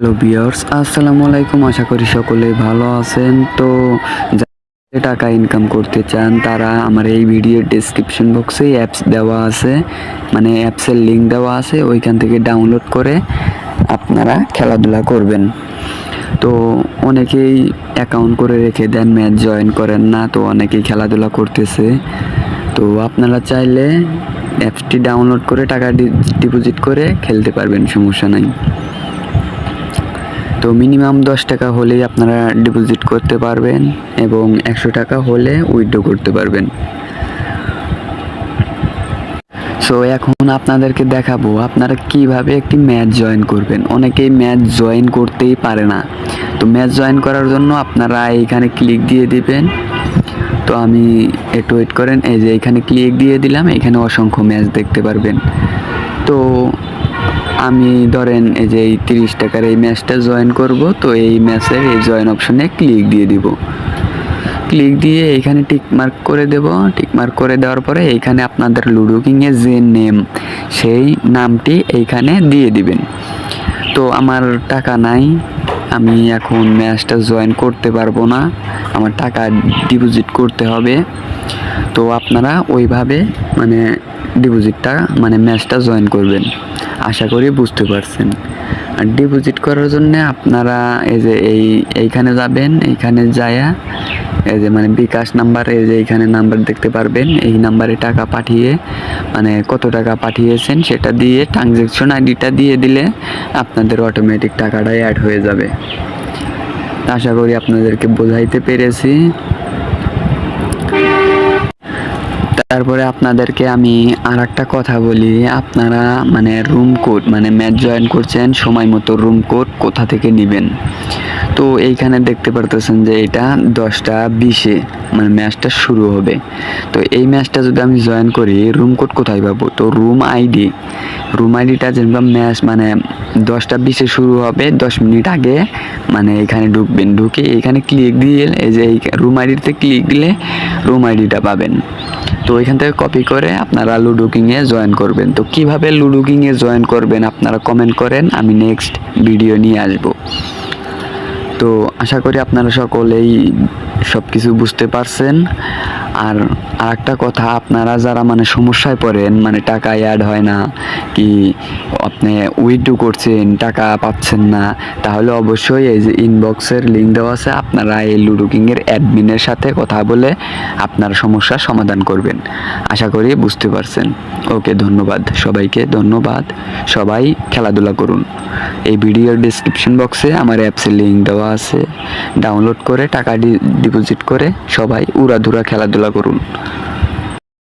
Hello বিয়ার্স আসসালামু আলাইকুম। আশা করি সকলে ভালো আছেন। তো যারা টাকা ইনকাম করতে চান, তারা আমার এই ভিডিওর ডেসক্রিপশন বক্সে অ্যাপস দেওয়া আছে। মানে অ্যাপসের লিঙ্ক দেওয়া আছে, ওইখান থেকে ডাউনলোড করে আপনারা খেলাধুলা করবেন। তো অনেকেই অ্যাকাউন্ট করে রেখে দেন ম্যাচ জয়েন করেন না, তো অনেকেই খেলাধুলা করতেছে। তো আপনারা চাইলে অ্যাপসটি ডাউনলোড করে টাকা ডিপোজিট করে খেলতে পারবেন, সমস্যা নাই। তো মিনিমাম দশ টাকা হলেই আপনারা ডিপোজিট করতে পারবেন এবং একশো টাকা হলে উইথড্র করতে পারবেন। সো এখন আপনাদেরকে দেখাবো আপনারা কীভাবে একটি ম্যাচ জয়েন করবেন। অনেকেই ম্যাচ জয়েন করতেই পারে না। তো ম্যাচ জয়েন করার জন্য আপনারা এইখানে ক্লিক দিয়ে দিবেন। তো আমি একটু ওয়েট করেন, এই যে এখানে ক্লিক দিয়ে দিলাম, এখানে অসংখ্য ম্যাচ দেখতে পারবেন। তো আমি ধরেন এই যে এই তিরিশ টাকার এই ম্যাচটা জয়েন করব, তো এই ম্যাচের এই জয়েন অপশনে ক্লিক দিয়ে দিব। ক্লিক দিয়ে এইখানে টিক মার্ক করে দেব। টিক মার্ক করে দেওয়ার পরে এইখানে আপনাদের লুডো কিংয়ের যে নেম সেই নামটি এইখানে দিয়ে দিবেন। তো আমার টাকা নাই, আমি এখন ম্যাচটা জয়েন করতে পারব না। আমার টাকা ডিপোজিট করতে হবে। তো আপনারা ওইভাবে মানে ডিপোজিটটা মানে ম্যাচটা জয়েন করবেন। আশা করি বুঝতে পারছেন। আর ডিপোজিট করার জন্য আপনারা এই যে এই, এইখানে যাবেন, এইখানে যায়া এই যে মানে বিকাশ নাম্বার, এই যে এইখানে নাম্বার দেখতে পারবেন। এই নাম্বারে টাকা পাঠিয়ে মানে কত টাকা পাঠিয়েছেন সেটা দিয়ে ট্রানজ্যাকশন আইডিটা দিয়ে দিলে আপনাদের অটোমেটিক টাকাটাই অ্যাড হয়ে যাবে। আশা করি আপনাদেরকে বোঝাইতে পেরেছি। তারপরে আপনাদেরকে আমি আর একটা কথা বলি। আপনারা মানে রুম কোড মানে ম্যাচ জয়েন করছেন, সময় মতো রুম কোড কোথা থেকে নেবেন? তো এইখানে দেখতে পারতেছেন যে এটা দশটা বিশে মানে ম্যাচটা শুরু হবে। তো এই ম্যাচটা যদি আমি জয়েন করি রুম কোড কোথায় পাবো? তো রুম আইডি রুম আইডিটা যেরকম ম্যাচ মানে দশটা বিশে শুরু হবে, দশ মিনিট আগে মানে এখানে ঢুকবেন। ঢুকে এখানে ক্লিক দিয়ে এই যে এই রুম আইডিতে ক্লিক দিলে রুম আইডিটা পাবেন। তো এখান থেকে কপি করে আপনারা লুডো কিংয়ে জয়েন করবেন। তো কীভাবে লুডো কিংয়ে জয়েন করবেন আপনারা কমেন্ট করেন, আমি নেক্সট ভিডিও নিয়ে আসব। তো আশা করি আপনারা সকলেই সব কিছু বুঝতে পারছেন। আর আর একটা কথা, আপনারা যারা মানে সমস্যায় পড়েন মানে টাকা অ্যাড হয় না, কি আপনি উইথড্রো করছেন, টাকা পাচ্ছেন না, তাহলে অবশ্যই এই যে ইনবক্সের লিঙ্ক দেওয়া আছে, আপনারা এই লুডো কিংয়ের অ্যাডমিনের সাথে কথা বলে আপনার সমস্যার সমাধান করবেন। আশা করি বুঝতে পারছেন। ওকে, ধন্যবাদ। সবাইকে ধন্যবাদ। সবাই খেলাধুলা করুন। এই ভিডিওর ডিসক্রিপশন বক্সে আমার অ্যাপসের লিঙ্ক দেওয়া আছে। ডাউনলোড করে টাকা ডিপোজিট করে সবাই উড়াধুরা খেলাধুলা করুন।